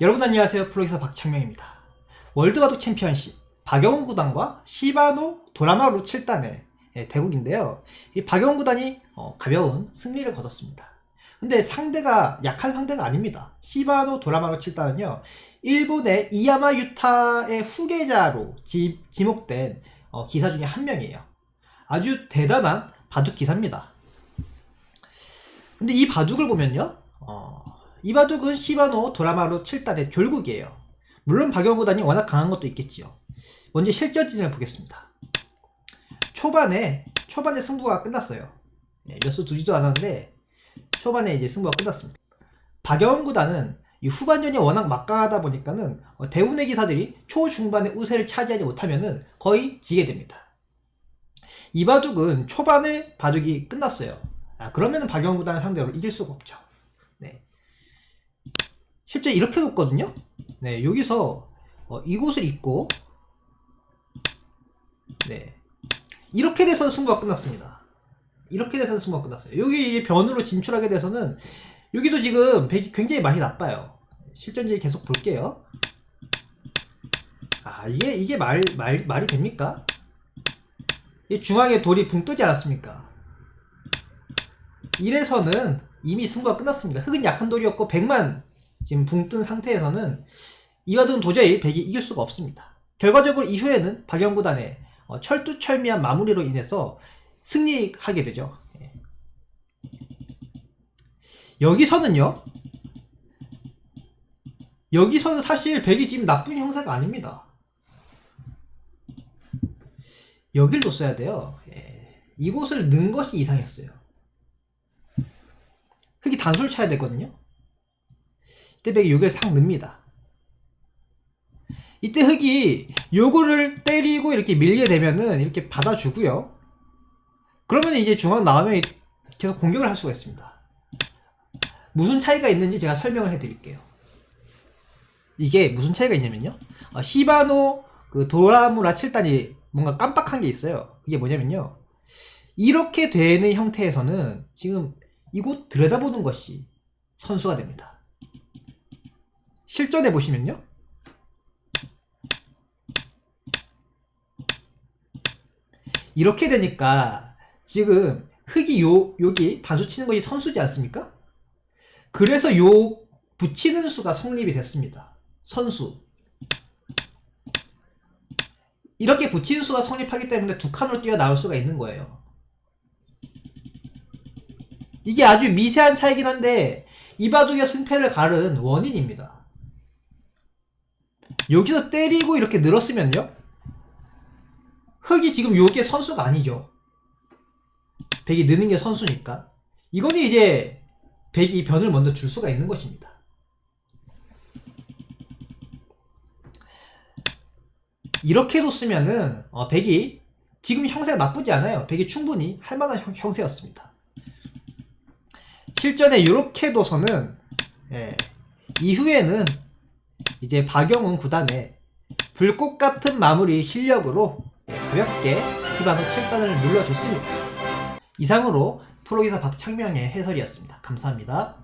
여러분 안녕하세요. 프로기사 박창명입니다. 월드바둑 챔피언십 박영훈 구단과 시바노 도라마루 7단의 대국인데요. 이 박영훈 구단이 어, 가벼운 승리를 거뒀습니다. 근데 상대가 약한 상대가 아닙니다. 시바노 도라마루 7단은요. 일본의 이야마 유타의 후계자로 지, 지목된 어, 기사 중에 한 명이에요. 아주 대단한 바둑 기사입니다. 근데 이 바둑을 보면요. 어, 이 바둑은 시바노 도라마루 7단의 결국이에요. 물론 박영호 구단이 워낙 강한 것도 있겠지요. 먼저 실전진을 보겠습니다. 초반에 초반에 승부가 끝났어요. 예, 몇수 두지도 않았는데 초반에 이제 승부가 끝났습니다. 박영훈 구단은 이 후반전이 워낙 막강하다 보니까는 어, 대운의 기사들이 초중반에 우세를 차지하지 못하면은 거의 지게 됩니다. 이 바둑은 초반에 바둑이 끝났어요. 아, 그러면은 박영훈 구단을 상대로 이길 수가 없죠. 네. 실제 이렇게 놓거든요. 네, 여기서 어, 이곳을 잇고 네. 이렇게 돼서 승부가 끝났습니다. 이렇게 돼서 승부가 끝났어요. 여기 변으로 진출하게 돼서는 여기도 지금 백이 굉장히 맛이 나빠요. 실전지 계속 볼게요. 아 이게 이게 말, 말 말이 됩니까? 이 중앙에 돌이 붕 뜨지 않았습니까? 이래서는 이미 승부가 끝났습니다. 흑은 약한 돌이었고 백만 지금 붕 뜬 상태에서는 이와등 도저히 백이 이길 수가 없습니다. 결과적으로 이후에는 박영구단의 어, 철두철미한 마무리로 인해서 승리하게 되죠. 예. 여기서는요. 여기서는 사실 백이 지금 나쁜 형사가 아닙니다. 여길 뒀어야 돼요. 예. 이곳을 넣은 것이 이상했어요. 흑이 단수를 쳐야 되거든요. 이때 백이 여기를 상 넣습니다. 이때 흑이 요거를 때리고 이렇게 밀게 되면은 이렇게 받아주고요. 그러면 이제 중앙 나오면 계속 공격을 할 수가 있습니다. 무슨 차이가 있는지 제가 설명을 해드릴게요. 이게 무슨 차이가 있냐면요. 어, 시바노 그 도라무라 7단이 뭔가 깜빡한 게 있어요. 이게 뭐냐면요. 이렇게 되는 형태에서는 지금 이곳 들여다보는 것이 선수가 됩니다. 실전에 보시면요. 이렇게 되니까 지금 흙이 요 여기 단수 치는 것이 선수지 않습니까? 그래서 요 붙이는 수가 성립이 됐습니다. 선수. 이렇게 붙이는 수가 성립하기 때문에 두 칸으로 뛰어나올 수가 있는 거예요. 이게 아주 미세한 차이긴 한데 이 바둑의 승패를 가른 원인입니다. 여기서 때리고 이렇게 늘었으면요. 흑이 지금 요게 선수가 아니죠. 백이 느는 게 선수니까. 이거는 이제 백이 변을 먼저 줄 수가 있는 것입니다. 이렇게 뒀으면은 어, 백이 지금 형세가 나쁘지 않아요. 백이 충분히 할 만한 형, 형세였습니다. 실전에 이렇게 둬서는 예, 이후에는 이제 박영훈 구단의 불꽃 같은 마무리 실력으로 예, 가볍게 기반으로 7단을 눌러줬습니다. 이상으로 프로기사 박창명의 해설이었습니다. 감사합니다.